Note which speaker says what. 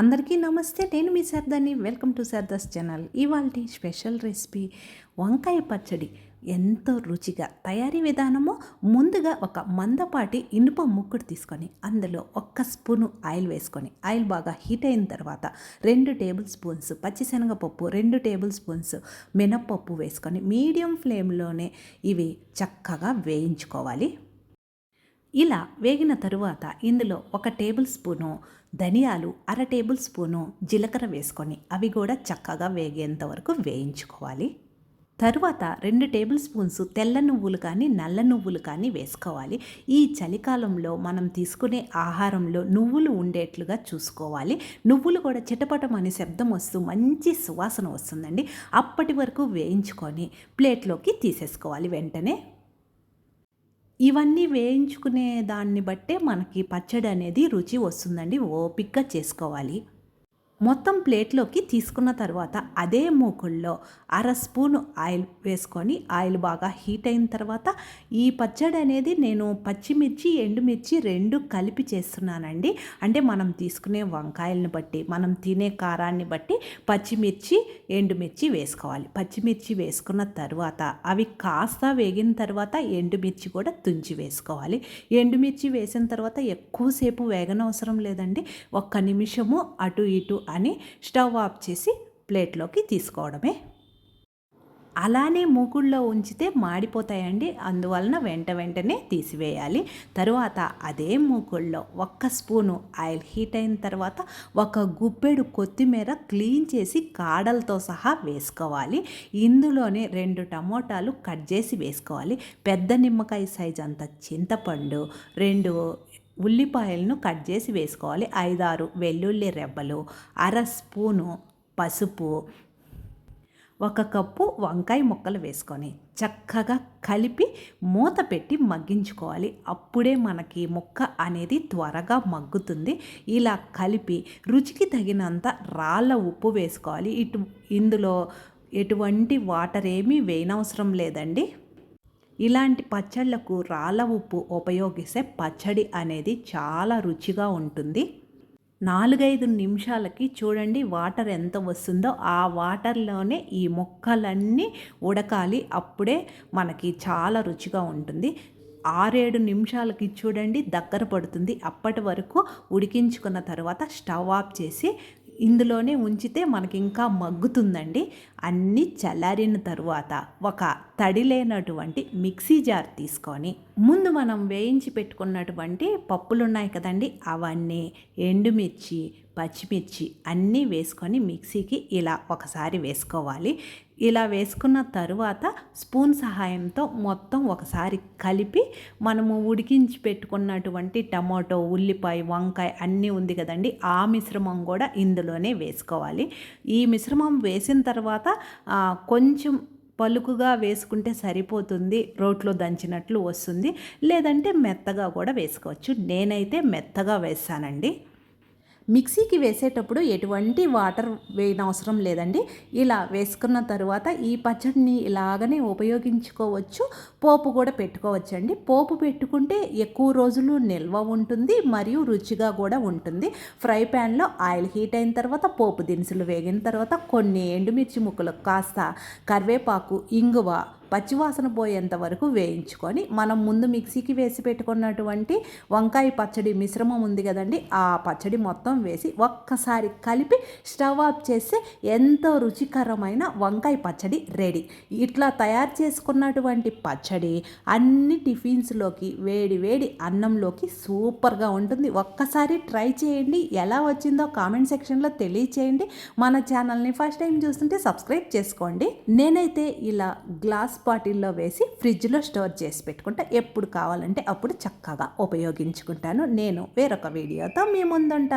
Speaker 1: అందరికీ నమస్తే నేను మీ సర్దాని వెల్కమ్ టు శారదాస్ ఛానల్. ఇవాళ స్పెషల్ రెసిపీ వంకాయ పచ్చడి. ఎంతో రుచిగా తయారీ విధానము ముందుగా ఒక మందపాటి ఇనుప ముక్కుడు తీసుకొని అందులో ఒక్క స్పూను ఆయిల్ వేసుకొని ఆయిల్ బాగా హీట్ అయిన తర్వాత రెండు టేబుల్ స్పూన్స్ పచ్చిశనగపప్పు రెండు టేబుల్ స్పూన్స్ మినప్పప్పు వేసుకొని మీడియం ఫ్లేమ్లోనే ఇవి చక్కగా వేయించుకోవాలి. ఇలా వేగిన తరువాత ఇందులో ఒక టేబుల్ స్పూను ధనియాలు అర టేబుల్ స్పూను జీలకర్ర వేసుకొని అవి కూడా చక్కగా వేగేంత వరకు వేయించుకోవాలి. తరువాత రెండు టేబుల్ స్పూన్స్ తెల్ల నువ్వులు కానీ నల్ల నువ్వులు కానీ వేసుకోవాలి. ఈ చలికాలంలో మనం తీసుకునే ఆహారంలో నువ్వులు ఉండేట్లుగా చూసుకోవాలి. నువ్వులు కూడా చిటపటమని శబ్దం వస్తూ మంచి సువాసన వస్తుందండి. అప్పటి వరకు వేయించుకొని ప్లేట్లోకి తీసేసుకోవాలి వెంటనే. ఇవన్నీ వేయించుకునే దాన్ని బట్టే మనకి పచ్చడి అనేది రుచి వస్తుందండి. ఓపిక్గా చేసుకోవాలి. మొత్తం ప్లేట్లోకి తీసుకున్న తర్వాత అదే మూకుల్లో అర స్పూను ఆయిల్ వేసుకొని ఆయిల్ బాగా హీట్ అయిన తర్వాత ఈ పచ్చడి అనేది నేను పచ్చిమిర్చి ఎండుమిర్చి రెండు కలిపి చేస్తున్నానండి. అంటే మనం తీసుకునే వంకాయలను బట్టి మనం తినే కారాన్ని బట్టి పచ్చిమిర్చి ఎండుమిర్చి వేసుకోవాలి. పచ్చిమిర్చి వేసుకున్న తర్వాత అవి కాస్త వేగిన తర్వాత ఎండుమిర్చి కూడా తుంచి వేసుకోవాలి. ఎండుమిర్చి వేసిన తర్వాత ఎక్కువసేపు వేగనవసరం లేదండి. ఒక్క నిమిషము అటు ఇటు అని స్టవ్ ఆఫ్ చేసి ప్లేట్లోకి తీసుకోవడమే. అలానే మూకుళ్ళలో ఉంచితే మాడిపోతాయండి. అందువలన వెంట వెంటనే తీసివేయాలి. తరువాత అదే మూకుళ్ళలో ఒక్క స్పూను ఆయిల్ హీట్ అయిన తర్వాత ఒక గుప్పెడు కొత్తిమీర క్లీన్ చేసి కాడలతో సహా వేసుకోవాలి. ఇందులోనే రెండు టమోటాలు కట్ చేసి వేసుకోవాలి. పెద్ద నిమ్మకాయ సైజ్ అంత చింతపండు రెండు ఉల్లిపాయలను కట్ చేసి వేసుకోవాలి. ఐదారు వెల్లుల్లి రెబ్బలు అర స్పూను పసుపు ఒక కప్పు వంకాయ ముక్కలు వేసుకొని చక్కగా కలిపి మూత పెట్టి మగ్గించుకోవాలి. అప్పుడే మనకి ముక్క అనేది త్వరగా మగ్గుతుంది. ఇలా కలిపి రుచికి తగినంత రాళ్ళ ఉప్పు వేసుకోవాలి. ఇటు ఇందులో ఎటువంటి వాటర్ ఏమీ వేయనవసరం లేదండి. ఇలాంటి పచ్చళ్ళకు రాళ్ళ ఉప్పు ఉపయోగిస్తే పచ్చడి అనేది చాలా రుచిగా ఉంటుంది. నాలుగైదు నిమిషాలకి చూడండి వాటర్ ఎంత వస్తుందో. ఆ వాటర్లోనే ఈ మొక్కలన్నీ ఉడకాలి. అప్పుడే మనకి చాలా రుచిగా ఉంటుంది. ఆరేడు నిమిషాలకి చూడండి దగ్గర పడుతుంది. అప్పటి వరకు ఉడికించుకున్న తర్వాత స్టవ్ ఆఫ్ చేసి ఇందులోనే ఉంచితే మనకి ఇంకా మగ్గుతుందండి. అన్నీ చల్లారిన తరువాత ఒక తడి లేనటువంటి మిక్సీ జార్ తీసుకొని ముందు మనం వేయించి పెట్టుకున్నటువంటి పప్పులు ఉన్నాయి కదండి. అవన్నీ ఎండుమిర్చి పచ్చిమిర్చి అన్నీ వేసుకొని మిక్సీకి ఇలా ఒకసారి వేసుకోవాలి. ఇలా వేసుకున్న తరువాత స్పూన్ సహాయంతో మొత్తం ఒకసారి కలిపి మనము ఉడికించి పెట్టుకున్నటువంటి టమాటో ఉల్లిపాయ వంకాయ అన్నీ ఉంది కదండి ఆ మిశ్రమం కూడా ఇందులోనే వేసుకోవాలి. ఈ మిశ్రమం వేసిన తర్వాత కొంచెం పలుకుగా వేసుకుంటే సరిపోతుంది రోట్లో దంచినట్లు వస్తుంది లేదంటే మెత్తగా కూడా వేసుకోవచ్చు. నేనైతే మెత్తగా వేస్తానండి. మిక్సీకి వేసేటప్పుడు ఎటువంటి వాటర్ వేయనవసరం లేదండి. ఇలా వేసుకున్న తర్వాత ఈ పచ్చడిని ఇలాగనే ఉపయోగించుకోవచ్చు. పోపు కూడా పెట్టుకోవచ్చండి. పోపు పెట్టుకుంటే ఎక్కువ రోజులు నిల్వ ఉంటుంది మరియు రుచిగా కూడా ఉంటుంది. ఫ్రై ప్యాన్లో ఆయిల్ హీట్ అయిన తర్వాత పోపు దినుసులు వేగిన తర్వాత కొన్ని ఎండుమిర్చి ముక్కలు కాస్త కరివేపాకు ఇంగువ పచ్చివాసన పోయేంత వరకు వేయించుకొని మనం ముందు మిక్సీకి వేసి పెట్టుకున్నటువంటి వంకాయ పచ్చడి మిశ్రమం ఉంది కదండి ఆ పచ్చడి మొత్తం వేసి ఒక్కసారి కలిపి స్టవ్ ఆఫ్ చేస్తే ఎంతో రుచికరమైన వంకాయ పచ్చడి రెడీ. ఇట్లా తయారు చేసుకున్నటువంటి పచ్చడి అన్ని టిఫిన్స్లోకి వేడి వేడి అన్నంలోకి సూపర్గా ఉంటుంది. ఒక్కసారి ట్రై చేయండి. ఎలా వచ్చిందో కామెంట్ సెక్షన్లో తెలియచేయండి. మన ఛానల్ని ఫస్ట్ టైం చూస్తుంటే సబ్స్క్రైబ్ చేసుకోండి. నేనైతే ఇలా గ్లాస్ గ్లాస్ బాటిల్లో వేసి ఫ్రిడ్జ్లో స్టోర్ చేసి పెట్టుకుంటా. ఎప్పుడు కావాలంటే అప్పుడు చక్కగా ఉపయోగించుకుంటాను. నేను వేరొక వీడియోతో మీ ముందుంటాను